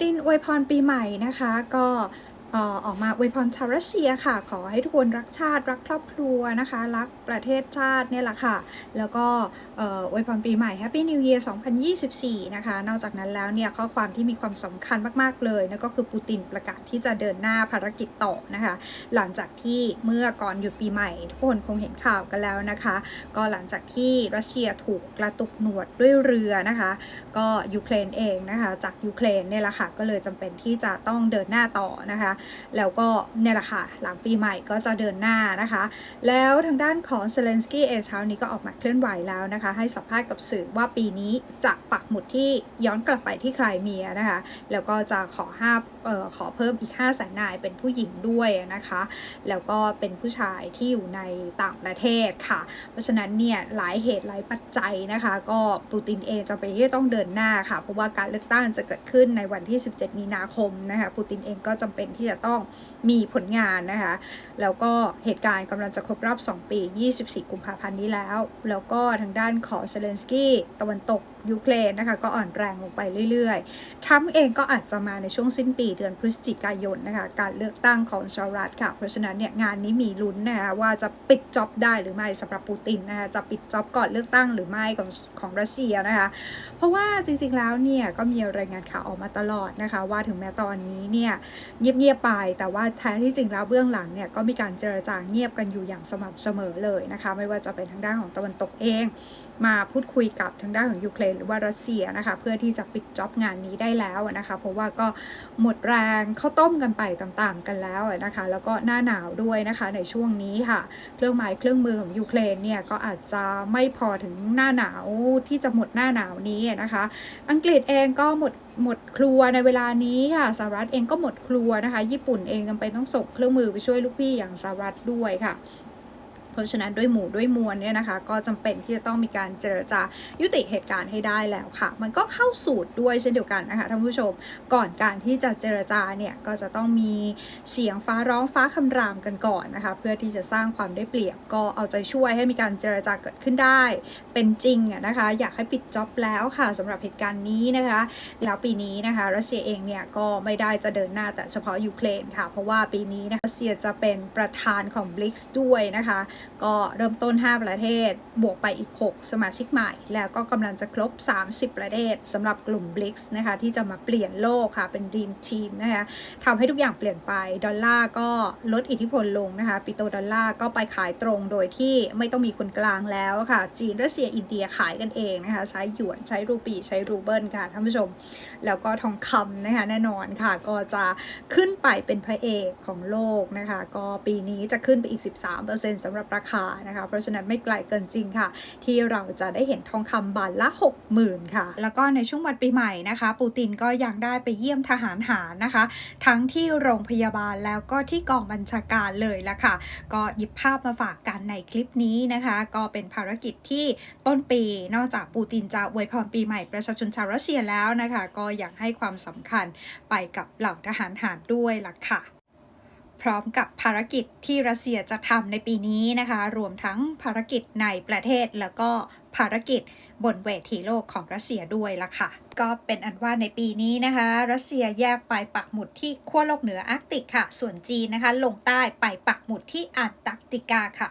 ตินอวยพรปีใหม่นะคะ ก็ ออกมาอวยพรชาวรัสเซียค่ะ ขอให้ทุกคนรักชาติ รักครอบครัวนะคะ รักประเทศชาติเนี่ยแหละค่ะ แล้วก็อวยพรปีใหม่ Happy New Year 2024 นะคะ นอกจากนั้นแล้วเนี่ยข้อความที่มีความสำคัญมากๆเลยนั่นก็คือปูตินประกาศที่จะเดินหน้าภารกิจต่อนะคะ หลังจากที่เมื่อก่อนหยุดปีใหม่ ทุกคนคงเห็นข่าวกันแล้วนะคะ ก็หลังจากที่รัสเซียถูกกระตุกหนวดด้วยเรือนะคะ ก็ยูเครนเองนะคะ จากยูเครนเนี่ยแหละค่ะก็เลยจำเป็นที่จะต้องเดินหน้าต่อนะคะแล้วก็เนี่ยแหละค่ะ หลังปีใหม่ก็จะเดินหน้านะคะ แล้วทางด้านของเซเลนสกี้เองเช้านี้ก็ออกมาเคลื่อนไหวแล้วนะคะ ให้สัมภาษณ์กับสื่อว่าปีนี้จะปักหมุดที่ย้อนกลับไปที่ใครเมียนะคะ แล้วก็จะขอห้าเอ่อขอเพิ่มอีก5แสนนายเป็นผู้หญิงด้วยนะคะ แล้วก็เป็นผู้ชายที่อยู่ในต่างประเทศค่ะ เพราะฉะนั้นเนี่ยหลายเหตุหลายปัจจัยนะคะ ก็ปูตินเองจะไปที่ต้องเดินหน้าค่ะ เพราะว่าการเลือกตั้งจะเกิดขึ้นในวันที่ 17 มีนาคมนะคะปูตินเองก็จำเป็นที่จะต้องมีผลงานนะคะ แล้วก็เหตุการณ์กำลังจะครบรอบ 2 ปี 24 กุมภาพันธ์นี้แล้ว แล้วก็ทางด้านของเซเลนสกี้ตะวันตก ยูเครนนะคะก็อ่อนแรงลงไปเรื่อยๆ ทรัมป์เองก็อาจจะมาในช่วงสิ้นปีเดือนพฤศจิกายนนะคะการเลือกตั้งของสหรัฐค่ะ เพราะฉะนั้นเนี่ยงานนี้มีลุ้นนะคะว่าจะปิดจ็อบได้หรือไม่สำหรับปูตินนะคะจะปิดจ็อบก่อนเลือกตั้งหรือไม่ของของรัสเซียนะคะ เพราะว่าจริงๆแล้วเนี่ยก็มีรายงานข่าวออกมาตลอดนะคะ ว่าถึงแม้ตอนนี้เนี่ยเงียบๆไป แต่ว่าแท้ที่จริงแล้วเบื้องหลังเนี่ยก็มีการเจรจาเงียบกันอยู่อย่างสม่ำเสมอเลยนะคะ ไม่ว่าจะเป็นทางด้านของตะวันตกเอง มาพูดคุยกับทางด้านของยูเครนหรือว่ารัสเซียนะคะ เพื่อที่จะปิดจ็อบงานนี้ได้แล้วนะคะ เพราะว่าก็หมดแรงเข้าต้มกันไปต่างๆกันแล้วนะคะ แล้วก็หน้าหนาวด้วยนะคะในช่วงนี้ค่ะ เครื่องหมายเครื่องมือของยูเครนเนี่ยก็อาจจะไม่พอถึงหน้าหนาวที่จะหมดหน้าหนาวนี้นะคะ อังกฤษเองก็หมดหมดครัวในเวลานี้ค่ะสหรัฐเองก็หมดครัวนะคะ ญี่ปุ่นเองจำเป็นต้องส่งเครื่องมือไปช่วยลูกพี่อย่างสหรัฐด้วยค่ะ ราะฉะนั้นด้วยหมู่ด้วยมวลเนี่ยนะคะ ก็จำเป็นที่จะต้องมีการเจรจายุติเหตุการณ์ให้ได้แล้วค่ะ มันก็เข้าสูตรด้วยเช่นเดียวกันนะคะท่านผู้ชมก่อนการที่จะเจรจาเนี่ยก็จะต้องมีเสียงฟ้าร้องฟ้าคำรามกันก่อนนะคะเพื่อที่จะสร้างความได้เปรียบก็เอาใจช่วยให้มีการเจรจาเกิดขึ้นได้ เป็นจริงอะนะคะ อยากให้ปิดจ็อบแล้วค่ะสำหรับเหตุการณ์นี้นะคะ แล้วปีนี้นะคะรัสเซียเองเนี่ยก็ไม่ได้จะเดินหน้าแต่เฉพาะยูเครนค่ะ เพราะว่าปีนี้นะคะรัสเซียจะเป็นประธานของ b r i c s ด้วยนะคะก็เริ่มต้น 5 ประเทศ บวกไปอีก 6 สมาชิกใหม่ แล้วก็กำลังจะครบ 30 ประเทศสำหรับกลุ่ม b r i c s นะคะ ที่จะมาเปลี่ยนโลกค่ะ เป็น Dream Team นะคะทำให้ทุกอย่างเปลี่ยนไป ดอลลาร์ก็ลดอิทธิพลลงนะคะ ปิโตดอลลาร์ก็ไปขายตรงโดยที่ไม่ต้องมีคนกลางแล้วค่ะ จีน รัสเซีย อินเดียขายกันเองนะคะ ใช้หยวน ใช้รูปี ใช้รูเบิลค่ะท่านผู้ชม แล้วก็ทองคำนะคะแน่นอนค่ะ ก็จะขึ้นไปเป็นพระเอกของโลกนะคะ ก็ปีนี้จะขึ้นไปอีก 13%สำหรับราคานะคะ เพราะฉะนั้นไม่ไกลเกินจริงค่ะ ที่เราจะได้เห็นทองคำบาทละ 60,000 ค่ะ แล้วก็ในช่วงวันปีใหม่นะคะ ปูตินก็ยังได้ไปเยี่ยมทหารหารนะคะ ทั้งที่โรงพยาบาลแล้วก็ที่กองบัญชาการเลยละค่ะ ก็หยิบภาพมาฝากกันในคลิปนี้นะคะ ก็เป็นภารกิจที่ต้นปีนอกจากปูตินจะอวยพรปีใหม่ประชาชนชาวรัสเซียแล้วนะคะ ก็อยากให้ความสำคัญไปกับเหล่าทหารหารด้วยล่ะค่ะ พร้อมกับภารกิจที่รัสเซียจะทำในปีนี้นะคะ รวมทั้งภารกิจในประเทศแล้วก็ภารกิจบนเวทีโลกของรัสเซียด้วยล่ะค่ะ ก็เป็นอันว่าในปีนี้นะคะ รัสเซียแยกไปปักหมุดที่ขั้วโลกเหนืออาร์กติกค่ะ ส่วนจีนนะคะ ลงใต้ไปปักหมุดที่อันตาร์กติกาค่ะ